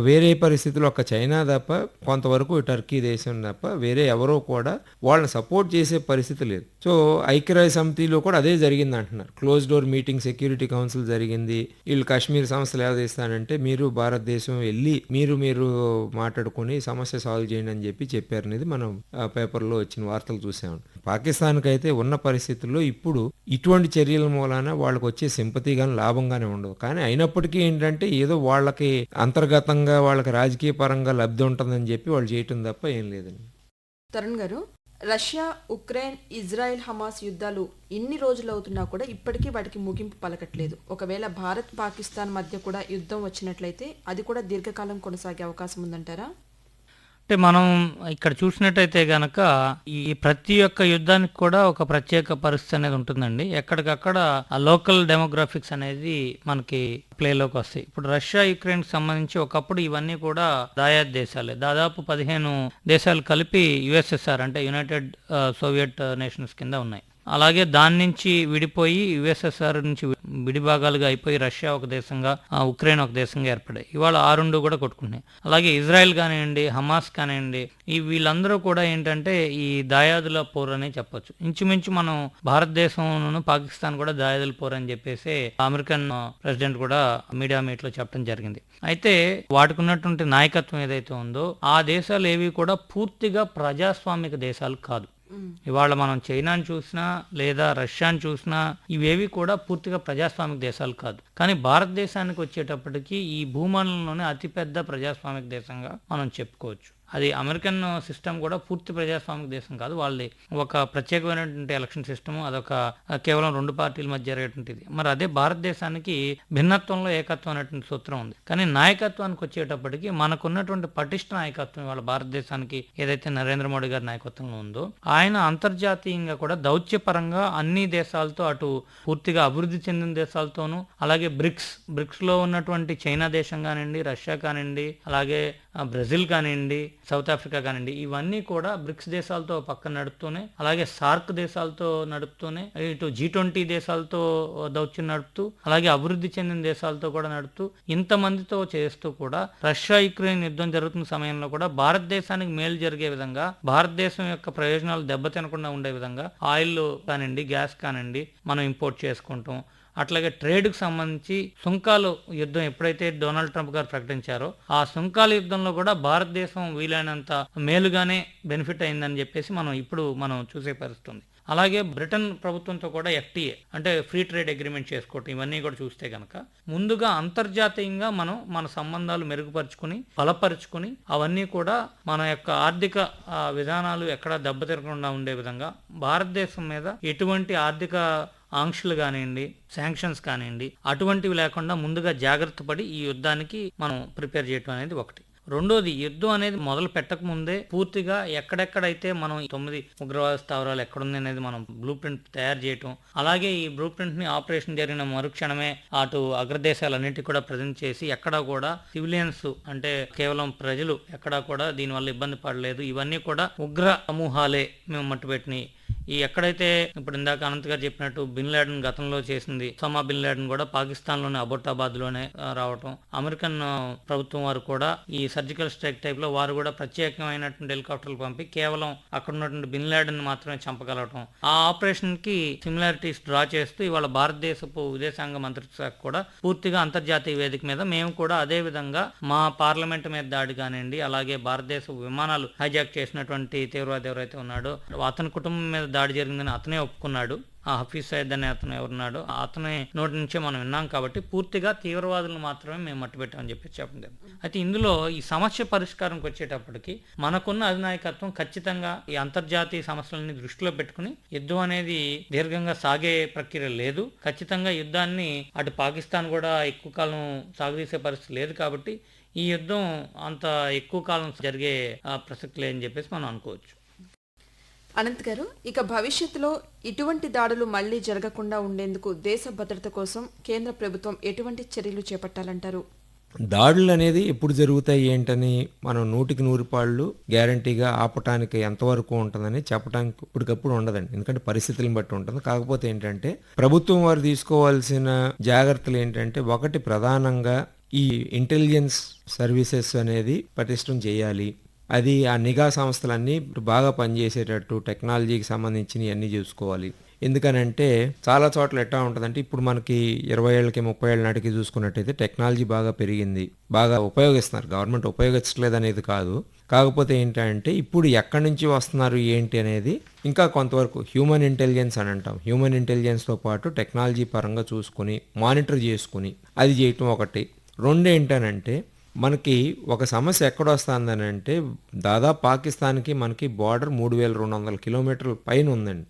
వేరే పరిస్థితుల్లో ఒక చైనా తప్ప కొంతవరకు టర్కీ దేశం తప్ప వేరే ఎవరో కూడా వాళ్ళని సపోర్ట్ చేసే పరిస్థితి లేదు. సో ఐక్యరాజ్య సమితిలో కూడా అదే జరిగింది అంటున్నారు. Close door meeting security council జరిగింది. వీళ్ళు కాశ్మీర్ సమస్యలు ఎలా చేస్తానంటే మీరు భారతదేశం వెళ్ళి మీరు మీరు మాట్లాడుకుని సమస్య సాల్వ్ చేయండి అని చెప్పి చెప్పారు అనేది మనం పేపర్లో వచ్చిన వార్తలు చూసాము పాకిస్తాన్కి అయితే ఉన్న పరిస్థితుల్లో ఇప్పుడు ఇటువంటి చర్యల మూలాన వాళ్ళకి వచ్చే సింపతి కానీ లాభంగానే ఉండవు కానీ అయినప్పటికీ ఏంటంటే ఏదో వాళ్ళకి అంతర్గతంగా వాళ్ళకి రాజకీయ పరంగా లబ్ధి ఉంటుందని చెప్పి వాళ్ళు చేయటం తప్ప ఏం లేదండి. తరుణ్ గారు రష్యా ఉక్రెయిన్ ఇజ్రాయెల్ హమాస్ యుద్ధాలు ఇన్ని రోజులు అవుతున్నా కూడా ఇప్పటికీ వాటికి ముగింపు పలకట్లేదు. ఒకవేళ భారత్ పాకిస్తాన్ మధ్య కూడా యుద్ధం వచ్చినట్లయితే అది కూడా దీర్ఘకాలం కొనసాగే అవకాశం ఉందంటారా? అంటే మనం ఇక్కడ చూసినట్టయితే గనక ఈ ప్రతి ఒక్క యుద్ధానికి కూడా ఒక ప్రత్యేక పరిస్థితి అనేది ఉంటుందండి. ఎక్కడికక్కడ ఆ లోకల్ డెమోగ్రాఫిక్స్ అనేది మనకి ప్లేలోకి వస్తాయి. ఇప్పుడు రష్యా యుక్రెయిన్ సంబంధించి ఒకప్పుడు ఇవన్నీ కూడా దాయాద్ దేశాలే. దాదాపు పదిహేను దేశాలు కలిపి యుఎస్ఎస్ఆర్ అంటే యునైటెడ్ సోవియట్ నేషన్స్ కింద ఉన్నాయి. అలాగే దాని నుంచి విడిపోయి యుఎస్ఎస్ఆర్ నుంచి విడిభాగాలుగా అయిపోయి రష్యా ఒక దేశంగా ఉక్రెయిన్ ఒక దేశంగా ఏర్పడాయి. ఇవాళ ఆ రెండు కూడా కొట్టుకున్నాయి. అలాగే ఇజ్రాయెల్ కానివ్వండి హమాస్ కానివ్వండి ఈ వీళ్ళందరూ కూడా ఏంటంటే ఈ దాయాదుల పోరు అనే చెప్పొచ్చు. ఇంచుమించు మనం భారతదేశంలోనూ పాకిస్తాన్ కూడా దాయాదుల పోరు అని చెప్పేసి అమెరికన్ ప్రెసిడెంట్ కూడా మీడియా మీట్లో చెప్పడం జరిగింది. అయితే వాటికి ఉన్నటువంటి నాయకత్వం ఏదైతే ఉందో ఆ దేశాలు ఏవి కూడా పూర్తిగా ప్రజాస్వామిక దేశాలు కాదు. ఇవాళ మనం చైనాని చూసినా లేదా రష్యాని చూసినా ఇవేవి కూడా పూర్తిగా ప్రజాస్వామిక దేశాలు కాదు. కానీ భారతదేశానికి వచ్చేటప్పటికి ఈ భూమండలంలోనే అతిపెద్ద ప్రజాస్వామిక దేశంగా మనం చెప్పుకోవచ్చు. అది అమెరికన్ సిస్టమ్ కూడా పూర్తి ప్రజాస్వామిక దేశం కాదు వాళ్ళది ఒక ప్రత్యేకమైనటువంటి ఎలక్షన్ సిస్టమ్ అదొక కేవలం రెండు పార్టీల మధ్య జరిగేటువంటిది. మరి అదే భారతదేశానికి భిన్నత్వంలో ఏకత్వం అనేటువంటి సూత్రం ఉంది. కానీ నాయకత్వానికి వచ్చేటప్పటికి మనకున్నటువంటి పటిష్ట నాయకత్వం వాళ్ళ భారతదేశానికి ఏదైతే నరేంద్ర మోడీ గారి నాయకత్వంలో ఉందో ఆయన అంతర్జాతీయంగా కూడా దౌత్యపరంగా అన్ని దేశాలతో అటు పూర్తిగా అభివృద్ధి చెందిన దేశాలతోనూ అలాగే బ్రిక్స్ బ్రిక్స్లో ఉన్నటువంటి చైనా దేశం కానివ్వండి రష్యా కానివ్వండి అలాగే బ్రెజిల్ కానివ్వండి సౌత్ ఆఫ్రికా కానివ్వండి ఇవన్నీ కూడా బ్రిక్స్ దేశాలతో పక్కన నడుపుతూనే అలాగే సార్క్ దేశాలతో నడుపుతూనే ఇటు జీ ట్వంటీ దేశాలతో దౌత్యం నడుపుతూ అలాగే అభివృద్ధి చెందిన దేశాలతో కూడా నడుపుతూ ఇంతమందితో చేస్తూ కూడా రష్యా యుక్రెయిన్ యుద్ధం జరుగుతున్న సమయంలో కూడా భారతదేశానికి మేలు జరిగే విధంగా భారతదేశం యొక్క ప్రయోజనాలు దెబ్బతినకుండా ఉండే విధంగా ఆయిల్ కానివ్వండి గ్యాస్ కానివ్వండి మనం ఇంపోర్ట్ చేసుకుంటాం. అట్లాగే ట్రేడ్కు సంబంధించి సుంకాలు యుద్ధం ఎప్పుడైతే డొనాల్డ్ ట్రంప్ గారు ప్రకటించారో ఆ సుంకాల యుద్ధంలో కూడా భారతదేశం వీలైనంత మేలుగానే బెనిఫిట్ అయిందని చెప్పేసి మనం ఇప్పుడు మనం చూసే పరిస్థితుంది. అలాగే బ్రిటన్ ప్రభుత్వంతో కూడా ఎఫ్టీఏ అంటే ఫ్రీ ట్రేడ్ అగ్రిమెంట్ చేసుకోవటం ఇవన్నీ కూడా చూస్తే కనుక ముందుగా అంతర్జాతీయంగా మనం మన సంబంధాలు మెరుగుపరుచుకుని బలపరుచుకుని అవన్నీ కూడా మన యొక్క ఆర్థిక విధానాలు ఎక్కడ దెబ్బతిరగకుండా ఉండే విధంగా భారతదేశం మీద ఎటువంటి ఆర్థిక ఆంక్షలు కానివ్వండి శాంక్షన్స్ కానివ్వండి అటువంటివి లేకుండా ముందుగా జాగ్రత్త పడి ఈ యుద్ధానికి మనం ప్రిపేర్ చేయటం అనేది ఒకటి. రెండోది యుద్ధం అనేది మొదలు పెట్టక ముందే పూర్తిగా ఎక్కడెక్కడైతే మనం తొమ్మిది ఉగ్రవాద స్థావరాలు ఎక్కడుంది అనేది మనం బ్లూ ప్రింట్ తయారు చేయటం అలాగే ఈ బ్లూ ప్రింట్ని ఆపరేషన్ జరిగిన మరుక్షణమే అటు అగ్రదేశాలన్నిటి కూడా ప్రజెంట్ చేసి ఎక్కడా కూడా సివిలియన్స్ అంటే కేవలం ప్రజలు ఎక్కడా కూడా దీనివల్ల ఇబ్బంది పడలేదు. ఇవన్నీ కూడా ఉగ్ర సమూహాలే మేము మట్టుపెట్టినాయి ఈ ఎక్కడైతే ఇప్పుడు ఇందాక అనంత్ గారు చెప్పినట్టు బిన్ లాడెన్ గతంలో చేసింది సోమా బిన్ లాడెన్ కూడా పాకిస్తాన్లోని అబోటాబాద్లోనే రావటం. అమెరికన్ ప్రభుత్వం వారు కూడా ఈ సర్జికల్ స్ట్రైక్ టైప్లో వారు కూడా ప్రత్యేకమైనటువంటి హెలికాప్టర్లు పంపి కేవలం అక్కడ ఉన్నటువంటి బిన్ లాడెన్ మాత్రమే చంపగలగటం ఆ ఆపరేషన్కి సిమిలారిటీస్ డ్రా చేస్తూ ఇవాళ భారతదేశపు విదేశాంగ మంత్రిత్వ శాఖ కూడా పూర్తిగా అంతర్జాతీయ వేదిక మీద మేము కూడా అదే విధంగా మా పార్లమెంట్ మీద దాడి కానివ్వండి అలాగే భారతదేశ విమానాలు హైజాక్ చేసినటువంటి తీవ్రవాది ఎవరైతే ఉన్నాడో అతని కుటుంబం మీద దాడి జరిగిందని అతనే ఒప్పుకున్నాడు. ఆ హఫీజ్ సయ్యద్ అనే అతను ఎవరున్నాడు అతని నోటి నుంచే మనం విన్నాం కాబట్టి పూర్తిగా తీవ్రవాదులు మాత్రమే మేము మట్టుపెట్టామని చెప్పి చెప్పడం అయితే ఇందులో ఈ సమస్య పరిష్కారంకి వచ్చేటప్పటికి మనకున్న అధినాయకత్వం ఖచ్చితంగా ఈ అంతర్జాతీయ సమస్యలని దృష్టిలో పెట్టుకుని యుద్ధం అనేది దీర్ఘంగా సాగే ప్రక్రియ లేదు. ఖచ్చితంగా యుద్ధాన్ని అటు పాకిస్తాన్ కూడా ఎక్కువ కాలం సాగదీసే పరిస్థితి లేదు కాబట్టి ఈ యుద్ధం అంత ఎక్కువ కాలం జరిగే ఆ, ప్రసక్తి లేదని చెప్పేసి మనం అనుకోవచ్చు. అనంత్ గారు ఇక భవిష్యత్తులో ఇటువంటి దాడులు మళ్ళీ జరగకుండా ఉండేందుకు దేశ భద్రత కోసం కేంద్ర ప్రభుత్వం ఎటువంటి చర్యలు చేపట్టాలంటారు? దాడులు అనేది ఎప్పుడు జరుగుతాయి ఏంటని మనం నూటికి నూరు పాళ్ళు గ్యారంటీగా ఆపటానికి ఎంతవరకు ఉంటుందని చెప్పడానికి ఇప్పటికప్పుడు ఉండదండి. ఎందుకంటే పరిస్థితులను బట్టి ఉంటుంది. కాకపోతే ఏంటంటే ప్రభుత్వం వారు తీసుకోవాల్సిన జాగ్రత్తలు ఏంటంటే ఒకటి ప్రధానంగా ఈ ఇంటెలిజెన్స్ సర్వీసెస్ అనేది పటిష్టం చేయాలి. అది ఆ నిఘా సంస్థలన్నీ బాగా పనిచేసేటట్టు టెక్నాలజీకి సంబంధించినవి అన్నీ చూసుకోవాలి. ఎందుకనంటే చాలా చోట్ల ఎట్లా ఉంటుందంటే ఇప్పుడు మనకి ఇరవై ఏళ్ళకి ముప్పై ఏళ్ళ నాటికి చూసుకున్నట్టయితే టెక్నాలజీ బాగా పెరిగింది. బాగా ఉపయోగిస్తున్నారు. గవర్నమెంట్ ఉపయోగించట్లేదు అనేది కాదు. కాకపోతే ఏంటంటే ఇప్పుడు ఎక్కడి నుంచి వస్తున్నారు ఏంటి అనేది ఇంకా కొంతవరకు హ్యూమన్ ఇంటెలిజెన్స్ అని అంటాం. హ్యూమన్ ఇంటెలిజెన్స్తో పాటు టెక్నాలజీ పరంగా చూసుకుని మానిటర్ చేసుకుని అది చేయటం ఒకటి. రెండు ఏంటనంటే మనకి ఒక సమస్య ఎక్కడ వస్తుందని అంటే దాదాపు పాకిస్తాన్కి మనకి బార్డర్ మూడు వేల రెండు వందల కిలోమీటర్ల పైన ఉందండి.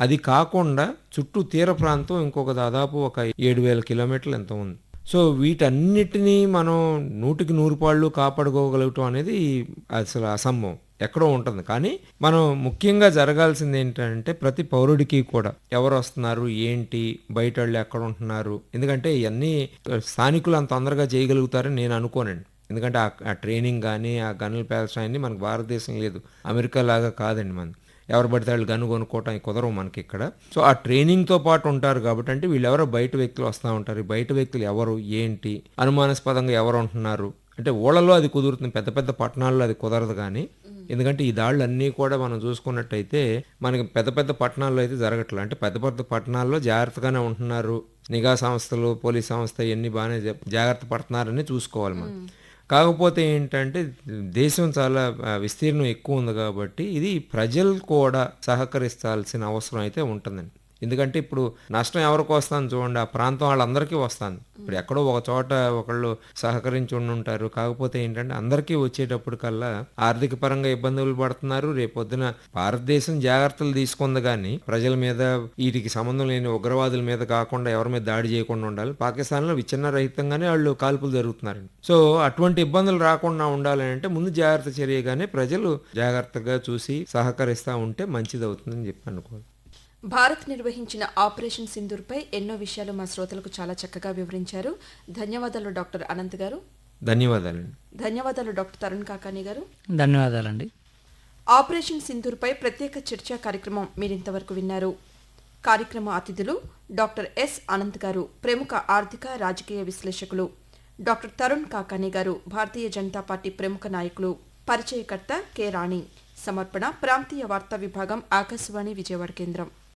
అది కాకుండా చుట్టూ తీర ప్రాంతం ఇంకొక దాదాపు ఒక ఏడు వేల కిలోమీటర్లు ఎంత ఉంది. సో వీటన్నిటినీ మనం నూటికి నూరు పాళ్ళు కాపాడుకోగలగటం అనేది అసలు అసంభవం. ఎక్కడో ఉంటుంది. కానీ మనం ముఖ్యంగా జరగాల్సింది ఏంటంటే ప్రతి పౌరుడికి కూడా ఎవరు వస్తున్నారు ఏంటి బయట వాళ్ళు ఎక్కడ ఉంటున్నారు ఎందుకంటే ఇవన్నీ స్థానికులు అంత తొందరగా చేయగలుగుతారని నేను అనుకోనండి. ఎందుకంటే ఆ- ట్రైనింగ్ కానీ ఆ గన్నులు పేల్చడం అన్ని మనకు భారతదేశం లేదు. అమెరికా లాగా కాదండి మనం ఎవరు పడితే వాళ్ళు గన్ను కొనుక్కోవటం కుదరవు మనకి ఇక్కడ. సో ఆ ట్రైనింగ్తో పాటు ఉంటారు కాబట్టి అంటే వీళ్ళు ఎవరో బయట వ్యక్తులు వస్తూ ఉంటారు. బయట వ్యక్తులు ఎవరు ఏంటి అనుమానాస్పదంగా ఎవరు ఉంటున్నారు? అంటే ఊళ్ళలో అది కుదురుతుంది. పెద్ద పెద్ద పట్టణాల్లో అది కుదరదు కానీ ఎందుకంటే ఈ దాడులు అన్నీ కూడా మనం చూసుకున్నట్టయితే మనకి పెద్ద పెద్ద పట్టణాల్లో అయితే జరగట్లేదు. అంటే పెద్ద పెద్ద పట్టణాల్లో జాగ్రత్తగానే ఉంటున్నారు. నిఘా సంస్థలు పోలీస్ సంస్థ ఇవన్నీ బాగానే జాగ్రత్త పడుతున్నారని చూసుకోవాలి మనం. కాకపోతే ఏంటంటే దేశం చాలా విస్తీర్ణం ఎక్కువ ఉంది కాబట్టి ఇది ప్రజలు కూడా సహకరించాల్సిన అవసరం అయితే ఉంటుందండి. ఎందుకంటే ఇప్పుడు నష్టం ఎవరికి వస్తుంది చూడండి ఆ ప్రాంతం వాళ్ళందరికీ వస్తుంది ఇప్పుడు ఎక్కడో ఒక చోట ఒకళ్ళు సహకరించి ఉంటారు కాకపోతే ఏంటంటే అందరికీ వచ్చేటప్పుడు కల్లా ఆర్థిక పరంగా ఇబ్బందులు పడుతున్నారు. రేపొద్దున భారతదేశం జాగ్రత్తలు తీసుకుంది కానీ ప్రజల మీద వీటికి సంబంధం లేని ఉగ్రవాదుల మీద కాకుండా ఎవరి మీద దాడి చేయకుండా ఉండాలి. పాకిస్తాన్లో విచ్ఛిన్న రహితంగానే వాళ్ళు కాల్పులు జరుగుతున్నారండి. సో అటువంటి ఇబ్బందులు రాకుండా ఉండాలని అంటే ముందు జాగ్రత్త చర్యగానే ప్రజలు జాగ్రత్తగా చూసి సహకరిస్తూ ఉంటే మంచిది అవుతుందని చెప్పి అనుకోవాలి. భారత్ నిర్వహించిన ఆపరేషన్ సింధూర్పై ఎన్నో విషయాలు మా శ్రోతలకు చాలా చక్కగా వివరించారు. ధన్యవాదాలు డాక్టర్ అనంత్ గారు. ధన్యవాదాలండి. ధన్యవాదాలు డాక్టర్ తరుణ్ కాకాని గారు. ధన్యవాదాలండి. ఆపరేషన్ సింధూర్పై ప్రత్యేక చర్చా కార్యక్రమం మీరింతవరకు విన్నారు. కార్యక్రమ అతిథులు డాక్టర్ ఎస్ అనంత్ గారు ప్రముఖ ఆర్థిక రాజకీయ విశ్లేషకులు డాక్టర్ తరుణ్ కాకాని గారు భారతీయ జనతా పార్టీ ప్రముఖ నాయకులు పరిచయకర్త కె రాణి. సమర్పణ ప్రాంతీయ వార్తా విభాగం ఆకాశవాణి విజయవాడ కేంద్రం.